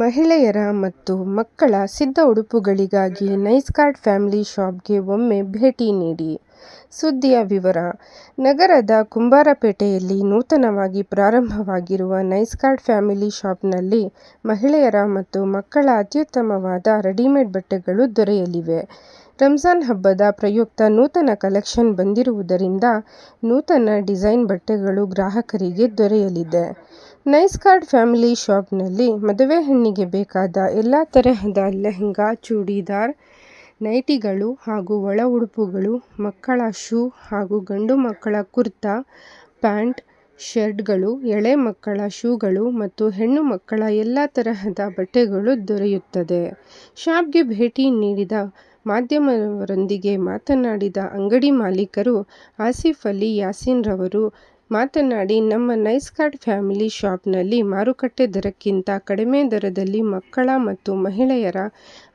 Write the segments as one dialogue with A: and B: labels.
A: ಮಹಿಳೆಯರ ಮತ್ತು ಮಕ್ಕಳ ಸಿದ್ಧ ಉಡುಪುಗಳಿಗಾಗಿ ನೈಸ್ಕಾರ್ಟ್ ಫ್ಯಾಮಿಲಿ ಶಾಪ್ಗೆ ಒಮ್ಮೆ ಭೇಟಿ ನೀಡಿ. ಸುದ್ದಿಯ ವಿವರ, ನಗರದ ಕುಂಬಾರಪೇಟೆಯಲ್ಲಿ ನೂತನವಾಗಿ ಪ್ರಾರಂಭವಾಗಿರುವ ನೈಸ್ಕಾರ್ಟ್ ಫ್ಯಾಮಿಲಿ ಶಾಪ್ನಲ್ಲಿ ಮಹಿಳೆಯರ ಮತ್ತು ಮಕ್ಕಳ ಅತ್ಯುತ್ತಮವಾದ ರೆಡಿಮೇಡ್ ಬಟ್ಟೆಗಳು ದೊರೆಯಲಿವೆ. ರಂಜಾನ್ ಹಬ್ಬದ ಪ್ರಯುಕ್ತ ನೂತನ ಕಲೆಕ್ಷನ್ ಬಂದಿರುವುದರಿಂದ ನೂತನ ಡಿಸೈನ್ ಬಟ್ಟೆಗಳು ಗ್ರಾಹಕರಿಗೆ ದೊರೆಯಲಿದೆ. ನೈಸ್ಕಾರ್ಟ್ ಫ್ಯಾಮಿಲಿ ಶಾಪ್ನಲ್ಲಿ ಮದುವೆ ಹೆಣ್ಣಿಗೆ ಬೇಕಾದ ಎಲ್ಲ ತರಹದ ಲೆಹಂಗಾ, ಚೂಡಿದಾರ್, ನೈಟಿಗಳು ಹಾಗೂ ಒಳ ಉಡುಪುಗಳು, ಮಕ್ಕಳ ಶೂ ಹಾಗೂ ಗಂಡು ಮಕ್ಕಳ ಕುರ್ತಾ, ಪ್ಯಾಂಟ್, ಶರ್ಟ್ಗಳು, ಎಳೆ ಮಕ್ಕಳ ಶೂಗಳು ಮತ್ತು ಹೆಣ್ಣು ಮಕ್ಕಳ ಎಲ್ಲ ತರಹದ ಬಟ್ಟೆಗಳು ದೊರೆಯುತ್ತದೆ. ಶಾಪ್ಗೆ ಭೇಟಿ ನೀಡಿದ ಮಾಧ್ಯಮದವರೊಂದಿಗೆ ಮಾತನಾಡಿದ ಅಂಗಡಿ ಮಾಲೀಕರು ಆಸಿಫ್ ಅಲಿ ಯಾಸೀನ್ ರವರು ಮಾತನಾಡಿ ನಮ್ಮ ನೈಸ್ ಕಾರ್ಡ್ ಫ್ಯಾಮಿಲಿ ಶಾಪ್ನಲ್ಲಿ ಮಾರುಕಟ್ಟೆ ದರಕ್ಕಿಂತ ಕಡಿಮೆ ದರದಲ್ಲಿ ಮಕ್ಕಳ ಮತ್ತು ಮಹಿಳೆಯರ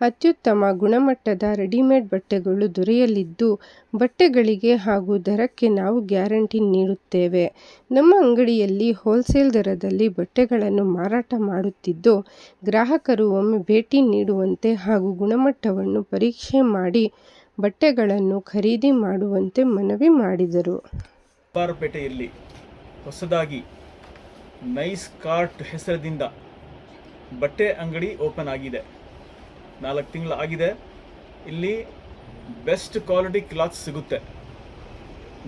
A: ಅತ್ಯುತ್ತಮ ಗುಣಮಟ್ಟದ ರೆಡಿಮೇಡ್ ಬಟ್ಟೆಗಳು ದೊರೆಯಲಿದ್ದು, ಬಟ್ಟೆಗಳಿಗೆ ಹಾಗೂ ದರಕ್ಕೆ ನಾವು ಗ್ಯಾರಂಟಿ ನೀಡುತ್ತೇವೆ. ನಮ್ಮ ಅಂಗಡಿಯಲ್ಲಿ ಹೋಲ್ಸೇಲ್ ದರದಲ್ಲಿ ಬಟ್ಟೆಗಳನ್ನು ಮಾರಾಟ ಮಾಡುತ್ತಿದ್ದು, ಗ್ರಾಹಕರು ಒಮ್ಮೆ ಭೇಟಿ ನೀಡುವಂತೆ ಹಾಗೂ ಗುಣಮಟ್ಟವನ್ನು ಪರೀಕ್ಷೆ ಮಾಡಿ ಬಟ್ಟೆಗಳನ್ನು ಖರೀದಿ ಮಾಡುವಂತೆ ಮನವಿ ಮಾಡಿದರು.
B: ಕುಂಬಾರಪೇಟೆಯಲ್ಲಿ ಹೊಸದಾಗಿ ನೈಸ್ ಕಾರ್ಟ್ ಹೆಸರಿನಿಂದ ಬಟ್ಟೆ ಅಂಗಡಿ ಓಪನ್ ಆಗಿದೆ. ನಾಲ್ಕು ತಿಂಗಳು ಆಗಿದೆ. ಇಲ್ಲಿ ಬೆಸ್ಟ್ ಕ್ವಾಲಿಟಿ ಕ್ಲಾತ್ ಸಿಗುತ್ತೆ.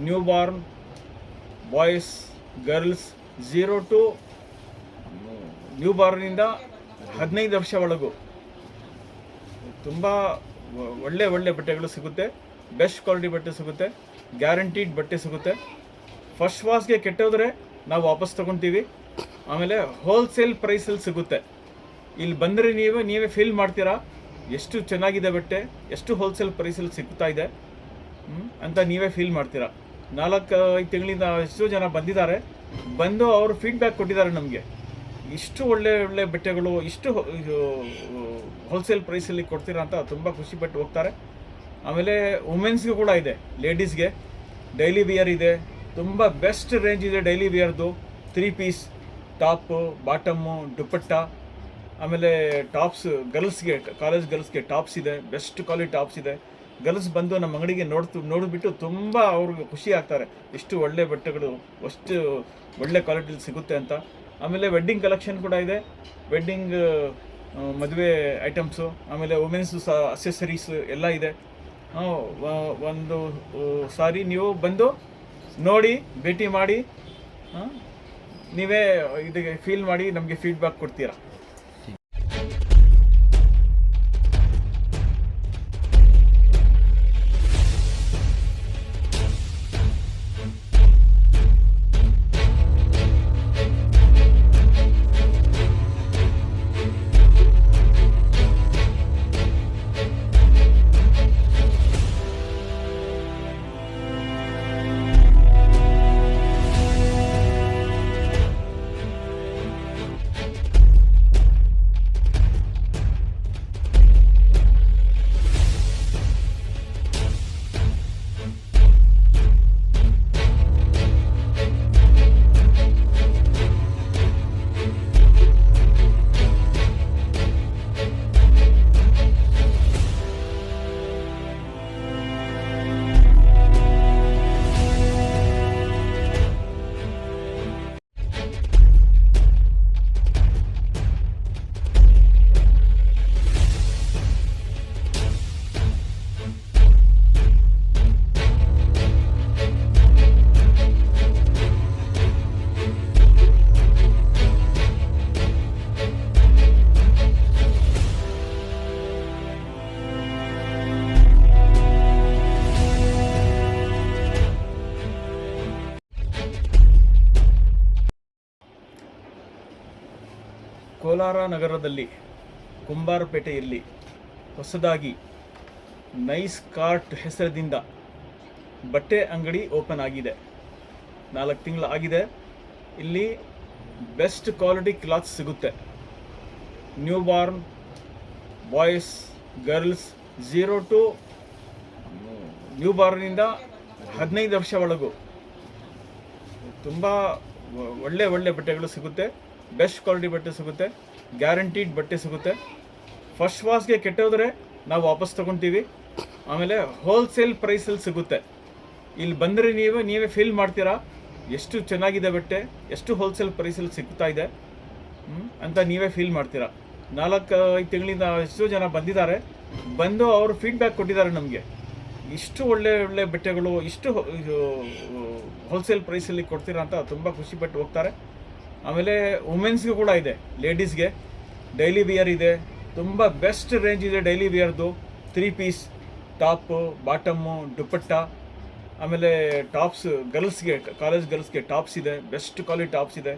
B: Newborn, boys, girls, zero to new ಬಾರ್ನಿಂದ ಹದಿನೈದು ವರ್ಷ ಒಳಗು. ತುಂಬ ಒಳ್ಳೆ ಒಳ್ಳೆ ಬಟ್ಟೆಗಳು ಸಿಗುತ್ತೆ. ಬೆಸ್ಟ್ ಕ್ವಾಲಿಟಿ ಬಟ್ಟೆ ಸಿಗುತ್ತೆ. ಗ್ಯಾರಂಟಿಡ್ ಬಟ್ಟೆ ಸಿಗುತ್ತೆ. ಫಸ್ಟ್ ವಾಶ್ಗೆ ಕೆಟ್ಟೋದ್ರೆ ನಾವು ವಾಪಸ್ ತೊಗೊತೀವಿ. ಆಮೇಲೆ ಹೋಲ್ಸೇಲ್ ಪ್ರೈಸಲ್ಲಿ ಸಿಗುತ್ತೆ. ಇಲ್ಲಿ ಬಂದರೆ ನೀವು, ನೀವೇ ಫೀಲ್ ಮಾಡ್ತೀರಾ? ಎಷ್ಟು ಚೆನ್ನಾಗಿದೆ ಬಟ್ಟೆ, ಎಷ್ಟು ಹೋಲ್ಸೇಲ್ ಪ್ರೈಸಲ್ಲಿ ಸಿಗ್ತಾ ಇದೆ ಅಂತ ನೀವೇ ಫೀಲ್ ಮಾಡ್ತೀರಾ? ನಾಲ್ಕು, ಐದು ತಿಂಗಳಿಂದ ಎಷ್ಟೋ ಜನ ಬಂದಿದ್ದಾರೆ. ಬಂದು ಅವರು ಫೀಡ್ಬ್ಯಾಕ್ ಕೊಟ್ಟಿದ್ದಾರೆ ನಮಗೆ. ಇಷ್ಟು ಒಳ್ಳೆ ಒಳ್ಳೆ ಬಟ್ಟೆಗಳು, ಇಷ್ಟು ಹೋಲ್ಸೇಲ್ ಪ್ರೈಸಲ್ಲಿ ಕೊಡ್ತೀರಾ ಅಂತ ತುಂಬ ಖುಷಿ ಪಟ್ಟು ಹೋಗ್ತಾರೆ. ಆಮೇಲೆ ವುಮೆನ್ಸ್ಗೂ ಕೂಡ ಇದೆ. ಲೇಡೀಸ್ಗೆ ಡೈಲಿ ವಿಯರ್ ಇದೆ. ತುಂಬ ಬೆಸ್ಟ್ ರೇಂಜ್ ಇದೆ daily ವಿಯರ್ದು three piece top bottom dupatta ಆಮೇಲೆ ಟಾಪ್ಸ್ ಗರ್ಲ್ಸ್ಗೆ ಕಾಲೇಜ್ ಗರ್ಲ್ಸ್ಗೆ ಟಾಪ್ಸ್ ಇದೆ. ಬೆಸ್ಟ್ ಕ್ವಾಲಿಟಿ ಟಾಪ್ಸ್ ಇದೆ. ಗರ್ಲ್ಸ್ ಬಂದು ನಮ್ಮ ಅಂಗಡಿಗೆ ನೋಡ್ತು, ನೋಡಿಬಿಟ್ಟು ತುಂಬ ಅವ್ರಿಗೆ ಖುಷಿ ಆಗ್ತಾರೆ. ಎಷ್ಟು ಒಳ್ಳೆ ಬಟ್ಟೆಗಳು, ಅಷ್ಟು ಒಳ್ಳೆ ಕ್ವಾಲಿಟಿಲಿ ಸಿಗುತ್ತೆ ಅಂತ. ಆಮೇಲೆ ವೆಡ್ಡಿಂಗ್ ಕಲೆಕ್ಷನ್ ಕೂಡ ಇದೆ. ವೆಡ್ಡಿಂಗ್ ಮದುವೆ ಐಟಮ್ಸು ಆಮೇಲೆ ವುಮೆನ್ಸು ಸಹ ಅಸೆಸರೀಸ್ ಎಲ್ಲ ಇದೆ. ಒಂದು ಸಾರಿ ನೀವು ಬಂದು ನೋಡಿ ಭೇಟಿ ಮಾಡಿ ನೀವೇ ಇದಕ್ಕೆ ಫೀಲ್ ಮಾಡಿ ನಮಗೆ ಫೀಡ್ಬ್ಯಾಕ್ ಕೊಡ್ತೀರಾ? ಕೋಲಾರ ನಗರದಲ್ಲಿ ಕುಂಬಾರಪೇಟೆಯಲ್ಲಿ ಹೊಸದಾಗಿ ನೈಸ್ ಕಾರ್ಟ್ ಹೆಸರಿನಿಂದ ಬಟ್ಟೆ ಅಂಗಡಿ ಓಪನ್ ಆಗಿದೆ. ನಾಲ್ಕು ತಿಂಗಳು ಆಗಿದೆ. ಇಲ್ಲಿ ಬೆಸ್ಟ್ ಕ್ವಾಲಿಟಿ ಕ್ಲಾತ್ಸ್ ಸಿಗುತ್ತೆ. Newborn, boys, girls, zero to new ಬಾರ್ನಿಂದ ಹದಿನೈದು ವರ್ಷ ಒಳಗು. ತುಂಬ ಒಳ್ಳೆ ಒಳ್ಳೆ ಬಟ್ಟೆಗಳು ಸಿಗುತ್ತೆ. ಬೆಸ್ಟ್ ಕ್ವಾಲಿಟಿ ಬಟ್ಟೆ ಸಿಗುತ್ತೆ ಗ್ಯಾರಂಟಿಡ್ ಬಟ್ಟೆ ಸಿಗುತ್ತೆ. ಫಸ್ಟ್ ವಾಸ್ಗೆ ಕೆಟ್ಟೋದ್ರೆ ನಾವು ವಾಪಸ್ ತೊಗೊತೀವಿ. ಆಮೇಲೆ ಹೋಲ್ಸೇಲ್ ಪ್ರೈಸಲ್ಲಿ ಸಿಗುತ್ತೆ. ಇಲ್ಲಿ ಬಂದರೆ ನೀವು, ನೀವೇ ಫೀಲ್ ಮಾಡ್ತೀರಾ? ಎಷ್ಟು ಚೆನ್ನಾಗಿದೆ ಬಟ್ಟೆ, ಎಷ್ಟು ಹೋಲ್ಸೇಲ್ ಪ್ರೈಸಲ್ಲಿ ಸಿಗ್ತಾ ಇದೆ ಅಂತ ನೀವೇ ಫೀಲ್ ಮಾಡ್ತೀರಾ? ನಾಲ್ಕು ಐದು ತಿಂಗಳಿಂದ ಎಷ್ಟೋ ಜನ ಬಂದಿದ್ದಾರೆ, ಬಂದು ಅವರು ಫೀಡ್ಬ್ಯಾಕ್ ಕೊಟ್ಟಿದ್ದಾರೆ ನಮಗೆ. ಇಷ್ಟು ಒಳ್ಳೆ ಒಳ್ಳೆ ಬಟ್ಟೆಗಳು, ಇಷ್ಟು ಹೋಲ್ಸೇಲ್ ಪ್ರೈಸಲ್ಲಿ ಕೊಡ್ತೀರಾ ಅಂತ ತುಂಬ ಖುಷಿಪಟ್ಟು ಹೋಗ್ತಾರೆ. ಆಮೇಲೆ ವುಮೆನ್ಸ್ಗೂ ಕೂಡ ಇದೆ ಲೇಡೀಸ್ಗೆ ಡೈಲಿ ವಿಯರ್ ಇದೆ, ತುಂಬ ಬೆಸ್ಟ್ ರೇಂಜ್ ಇದೆ daily ವಿಯರ್ದು three piece top bottom dupatta ಆಮೇಲೆ ಟಾಪ್ಸ್ ಗರ್ಲ್ಸ್ಗೆ ಕಾಲೇಜ್ ಗರ್ಲ್ಸ್ಗೆ ಟಾಪ್ಸ್ ಇದೆ ಬೆಸ್ಟ್ ಕ್ವಾಲಿಟಿ ಟಾಪ್ಸ್ ಇದೆ.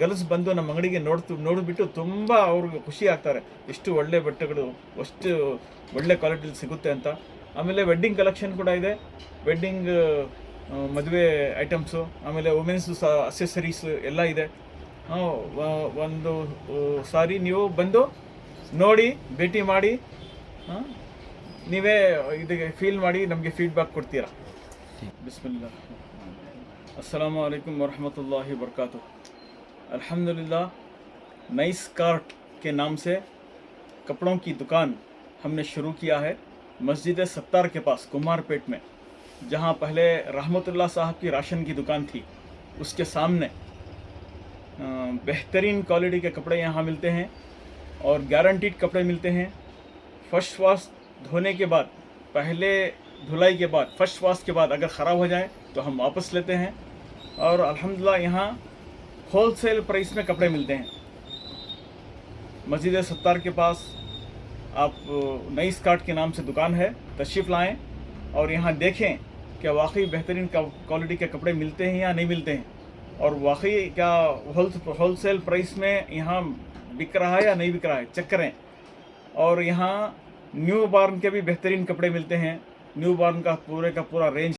B: ಗರ್ಲ್ಸ್ ಬಂದು ನಮ್ಮ ಅಂಗಡಿಗೆ ನೋಡ್ತು, ನೋಡಿಬಿಟ್ಟು ತುಂಬ ಅವ್ರಿಗೆ ಖುಷಿ ಆಗ್ತಾರೆ. ಎಷ್ಟು ಒಳ್ಳೆ ಬಟ್ಟೆಗಳು, ಅಷ್ಟು ಒಳ್ಳೆ ಕ್ವಾಲಿಟಿಲಿ ಸಿಗುತ್ತೆ ಅಂತ. ಆಮೇಲೆ ವೆಡ್ಡಿಂಗ್ ಕಲೆಕ್ಷನ್ ಕೂಡ ಇದೆ. ವೆಡ್ಡಿಂಗ್ ಮದುವೆ ಐಟಮ್ಸು ಆಮೇಲೆ ವುಮೆನ್ಸ್ ಸಹ ಅಸೆಸರೀಸು ಎಲ್ಲ ಇದೆ. ಒಂದು ಆ, ಸಾರಿ ನೀವು ಬಂದು ನೋಡಿ ಭೇಟಿ ಮಾಡಿ ಆ, ನೀವೇ ಇದಕ್ಕೆ ಫೀಲ್ ಮಾಡಿ ನಮಗೆ ಫೀಡ್ಬ್ಯಾಕ್ ಕೊಡ್ತೀರಾ ಬಿಸ್ಮಿಲ್ಲಾ अस्सलाम वालेकुम वरहमतुल्लाहि वबरकातुह अल्हम्दुलिल्लाह नई स्कार्ट के नाम से कपड़ों की दुकान हमने शुरू किया है मस्जिद सत्तार के पास कुमारपेट में जहाँ पहले रहमतुल्लाह साहब की राशन की दुकान थी उसके सामने अ, बेहतरीन क्वालिटी के कपड़े यहाँ मिलते हैं और गारंटीड कपड़े मिलते हैं। फ़र्स्ट वॉश धोने के बाद, पहले धुलाई के बाद फ़र्स्ट वॉश के बाद अगर ख़राब हो जाए तो हम वापस लेते हैं और अल्हम्दुलिल्लाह यहाँ होल सेल प्राइस में कपड़े मिलते हैं। मस्जिद सत्तार के पास आप नई स्कार्ट के नाम से दुकान है, तशरीफ़ लाएँ और यहाँ देखें क्या वाकई बेहतरीन क्वालिटी के कपड़े मिलते हैं या नहीं मिलते हैं। और वाकई क्या होल सेल प्राइस में यहाँ बिक रहा है या नहीं बिक रहा है? चेक करें। और यहाँ न्यू बॉर्न के भी बेहतरीन कपड़े मिलते हैं। न्यू बॉर्न का पूरे का पूरा रेंज